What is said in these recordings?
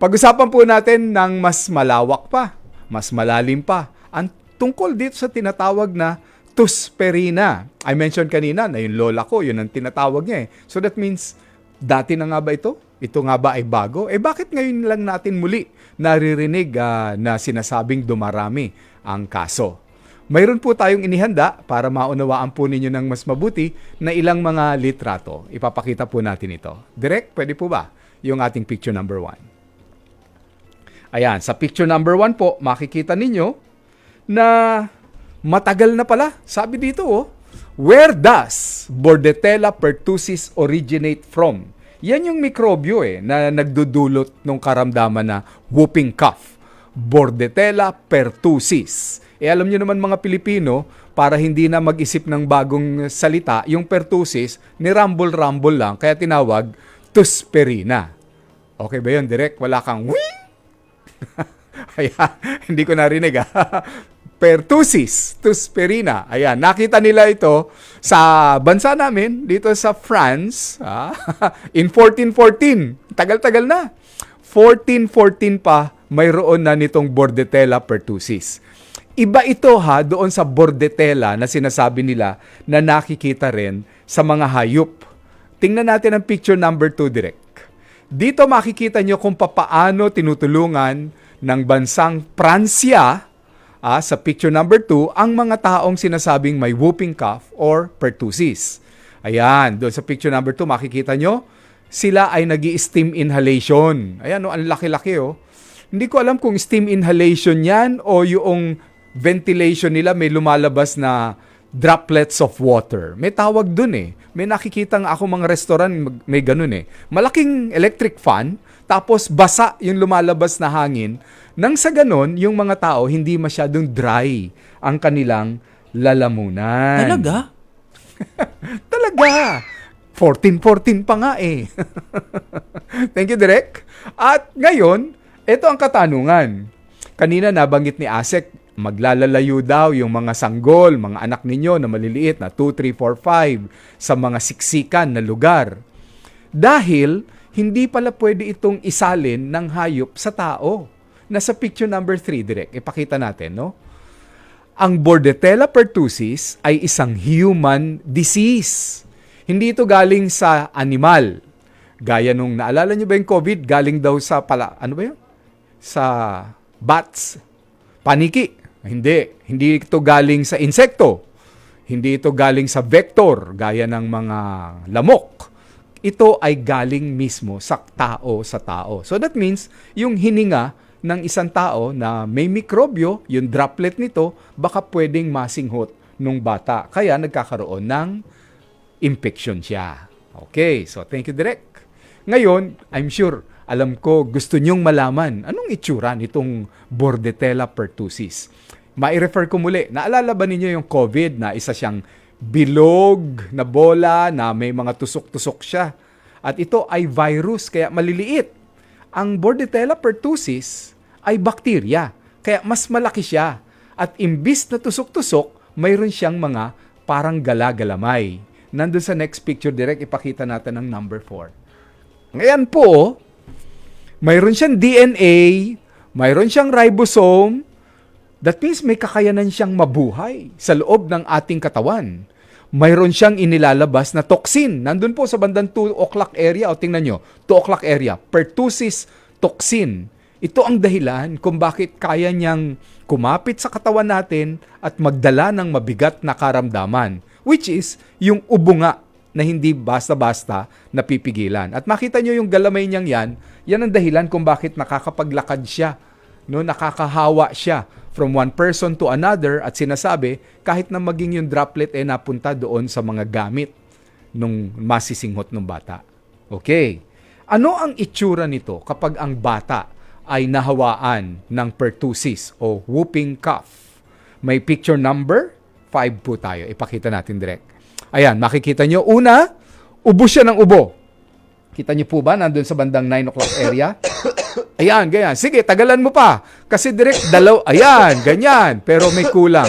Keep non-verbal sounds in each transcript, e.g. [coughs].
Pag-usapan po natin ng mas malawak pa, mas malalim pa, ang tungkol dito sa tinatawag na tusperina. I mentioned kanina na yung lola ko, yun ang tinatawag niya eh. So that means, dati na nga ba ito? Ito nga ba ay bago? Eh bakit ngayon lang natin muli naririnig ah, na sinasabing dumarami ang kaso? Mayroon po tayong inihanda para maunawaan po ninyo ng mas mabuti na ilang mga litrato. Ipapakita po natin ito. Direct, pwede po ba? Yung ating picture number one. Ayan, sa picture number one po, makikita ninyo na matagal na pala. Sabi dito, oh, where does Bordetella pertussis originate from? Yan yung mikrobyo eh, na nagdudulot ng karamdaman na whooping cough. Bordetella pertussis. Eh alam nyo naman mga Pilipino, para hindi na mag-isip ng bagong salita, yung pertussis, ni rumble-rumble lang, kaya tinawag tusperina. Okay ba yun, Direk? Wala kang wing? [laughs] Ayan, hindi ko narinig ah. [laughs] Pertussis, Tusperina. Ayan, nakita nila ito sa bansa namin, dito sa France, ah, [laughs] in 1414. Tagal-tagal na. 1414 pa, mayroon na nitong Bordetella pertussis. Iba ito ha, doon sa Bordetella na sinasabi nila na nakikita rin sa mga hayop. Tingnan natin ang picture number 2 direct. Dito makikita nyo kung papaano tinutulungan ng bansang Pransya ah, sa picture number 2 ang mga taong sinasabing may whooping cough or pertussis. Ayan, doon sa picture number 2 makikita nyo, sila ay nag steam inhalation. Ayan, oh, ang laki-laki oh. Hindi ko alam kung steam inhalation yan o yung ventilation nila may lumalabas na droplets of water. May tawag dun eh. May nakikita nga ako mga restaurant may ganun eh. Malaking electric fan, tapos basa yung lumalabas na hangin. Nang sa ganun, yung mga tao hindi masyadong dry ang kanilang lalamunan. Talaga? [laughs] Talaga. 14-14 pa nga eh. [laughs] Thank you, Direk. At ngayon, ito ang katanungan. Kanina nabanggit ni Asek, maglalalayo daw yung mga sanggol, mga anak ninyo na maliliit na 2, 3, 4, 5 sa mga siksikan na lugar. Dahil hindi pala pwede itong isalin ng hayop sa tao. Nasa picture number 3, direct. Ipakita natin, no? Ang Bordetella pertussis ay isang human disease. Hindi ito galing sa animal. Gaya nung naalala nyo ba yung COVID? Galing daw sa pala, ano ba yun? Sa bats. Paniki. Hindi. Hindi ito galing sa insekto. Hindi ito galing sa vector, gaya ng mga lamok. Ito ay galing mismo sa tao sa tao. So that means, yung hininga ng isang tao na may mikrobyo, yung droplet nito, baka pwedeng masinghot nung bata. Kaya nagkakaroon ng infection siya. Okay, so thank you, Direk. Ngayon, I'm sure, alam ko, gusto nyong malaman anong itsura nitong Bordetella pertussis. Mai-refer ko muli, naalala ba ninyo yung COVID na isa siyang bilog na bola na may mga tusok-tusok siya? At ito ay virus, kaya maliliit. Ang Bordetella pertussis ay bakterya, kaya mas malaki siya. At imbis na tusok-tusok, mayroon siyang mga parang galagalamay. Nandun sa next picture, direct ipakita natin ang number 4. Ngayon po, mayroon siyang DNA, mayroon siyang ribosome, that means may kakayanan siyang mabuhay sa loob ng ating katawan. Mayroon siyang inilalabas na toxin. Nandun po sa bandang 2 o'clock area, o tingnan nyo, 2 o'clock area, pertussis toxin. Ito ang dahilan kung bakit kaya niyang kumapit sa katawan natin at magdala ng mabigat na karamdaman, which is yung ubo nga na hindi basta-basta napipigilan. At makita nyo yung galamay niyang yan, yan ang dahilan kung bakit nakakapaglakad siya, no? nakakahawa siya from one person to another at sinasabi kahit na maging yung droplet eh napunta doon sa mga gamit nung masisinghot ng bata. Okay. Ano ang itsura nito kapag ang bata ay nahawaan ng pertussis o whooping cough? May picture number 5 po tayo. Ipakita natin direct. Ayan, makikita nyo. Una, ubo siya ng ubo. Kita niyo po ba nandun sa bandang 9 o'clock area? [coughs] Ayan, ganyan. Sige, tagalan mo pa. Kasi direct, dalaw, ayan, ganyan. Pero may kulang.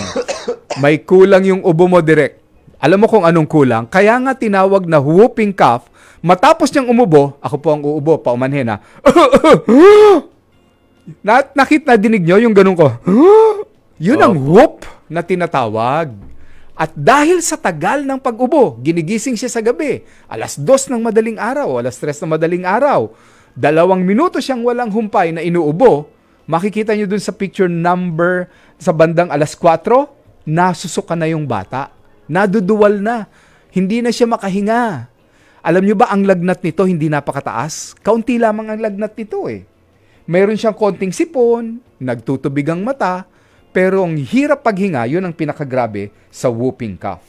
May kulang yung ubo mo direct. Alam mo kung anong kulang? Kaya nga tinawag na whooping cough Matapos niyang umubo, ako po ang uubo, paumanhin ha. [gasps] na, nakit na dinig nyo yung ganun ko. [gasps] Yun ang whoop na tinatawag. At dahil sa tagal ng pag-ubo, ginigising siya sa gabi. Alas dos ng madaling araw, alas tres ng madaling araw. Dalawang minuto siyang walang humpay na inuubo. Makikita nyo dun sa picture number sa bandang alas 4, nasusuka na yung bata. Naduduwal na. Hindi na siya makahinga. Alam nyo ba ang lagnat nito hindi napakataas? Kaunti lamang ang lagnat nito eh. Meron siyang konting sipon, nagtutubig ang mata, pero ang hirap paghinga, yun ang pinakagrabe sa whooping cough.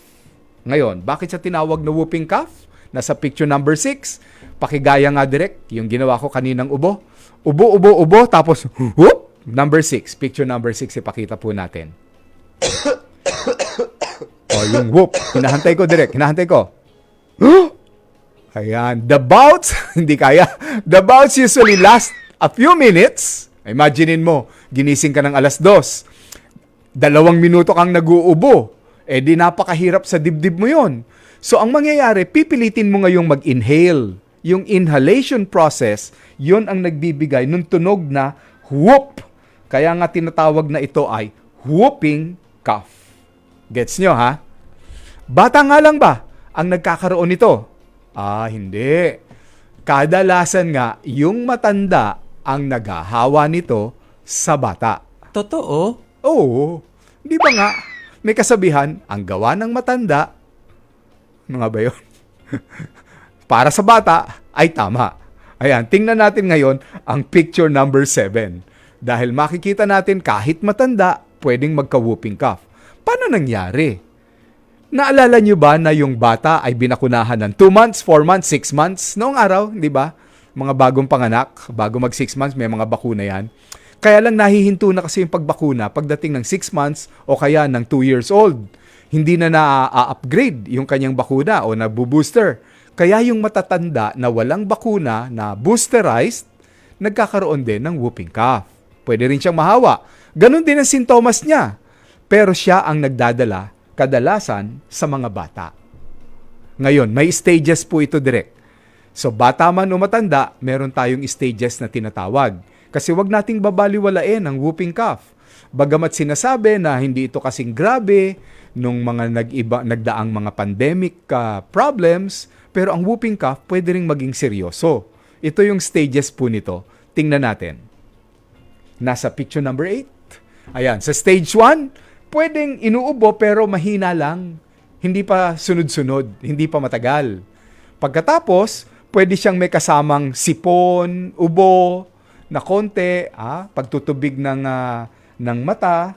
Ngayon, bakit siya tinawag na whooping cough? Nasa picture number 6, pakigaya nga direct, yung ginawa ko kaninang ubo. Ubo, ubo, ubo, tapos whoop! Number 6, picture number 6, ipakita po natin. o, [coughs] yung whoop. Hinahantay ko direct, hinahantay ko. [gasps] Ayan. The bouts, [laughs] hindi kaya. The bouts usually last a few minutes. Imaginein mo, ginising ka ng alas dos. Dalawang minuto kang nag-uubo. Eh di napakahirap sa dibdib mo yon. So ang mangyayari, pipilitin mo ngayong mag-inhale. Yung inhalation process, yon ang nagbibigay ng tunog na whoop. Kaya nga tinatawag na ito ay whooping cough. Gets nyo ha? Bata nga lang ba ang nagkakaroon nito? Ah, hindi. Kadalasan nga, yung matanda ang naghahawa nito sa bata. Totoo? Oo, di ba nga? May kasabihan, ang gawa ng matanda, mga ba yun? [laughs] Para sa bata, ay tama. Ayan, tingnan natin ngayon ang picture number 7. Dahil makikita natin kahit matanda, pwedeng magka-whooping cough. Paano nangyari? Naalala nyo ba na yung bata ay binakunahan ng 2 months, 4 months, 6 months noong araw, di ba? Mga bagong panganak, bago mag 6 months, may mga bakuna yan. Kaya lang nahihinto na kasi yung pagbakuna pagdating ng 6 months o kaya ng 2 years old. Hindi na na-upgrade yung kanyang bakuna o na-booster. Kaya yung matatanda na walang bakuna na boosterized, nagkakaroon din ng whooping cough. Pwede rin siyang mahawa. Ganon din ang sintomas niya. Pero siya ang nagdadala kadalasan sa mga bata. Ngayon, may stages po ito direct. So bata man o matanda, meron tayong stages na tinatawag. Kasi wag nating babaliwalain ang whooping cough. Bagamat sinasabi na hindi ito kasing grabe nung mga nag-iba, nagdaang mga pandemic uh, problems, pero ang whooping cough pwede ring maging seryoso. Ito yung stages po nito. Tingnan natin. Nasa picture number 8. Ayan, sa stage 1, pwedeng inuubo pero mahina lang. Hindi pa sunod-sunod, hindi pa matagal. Pagkatapos, pwede siyang may kasamang sipon, ubo, na konti, ah, pagtutubig ng, ah, ng mata,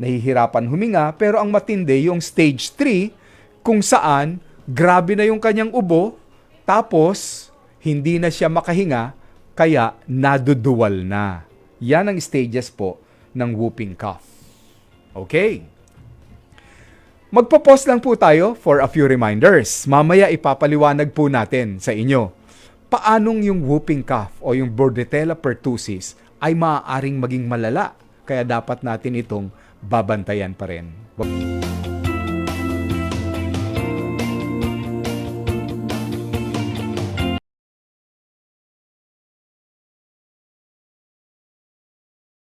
nahihirapan huminga, pero ang matindi yung stage 3, kung saan grabe na yung kanyang ubo, tapos hindi na siya makahinga, kaya naduduwal na. Yan ang stages po ng whooping cough. Okay. Magpo-pause lang po tayo for a few reminders. Mamaya ipapaliwanag po natin sa inyo paanong yung whooping cough o yung Bordetella pertussis ay maaaring maging malala. Kaya dapat natin itong babantayan pa rin.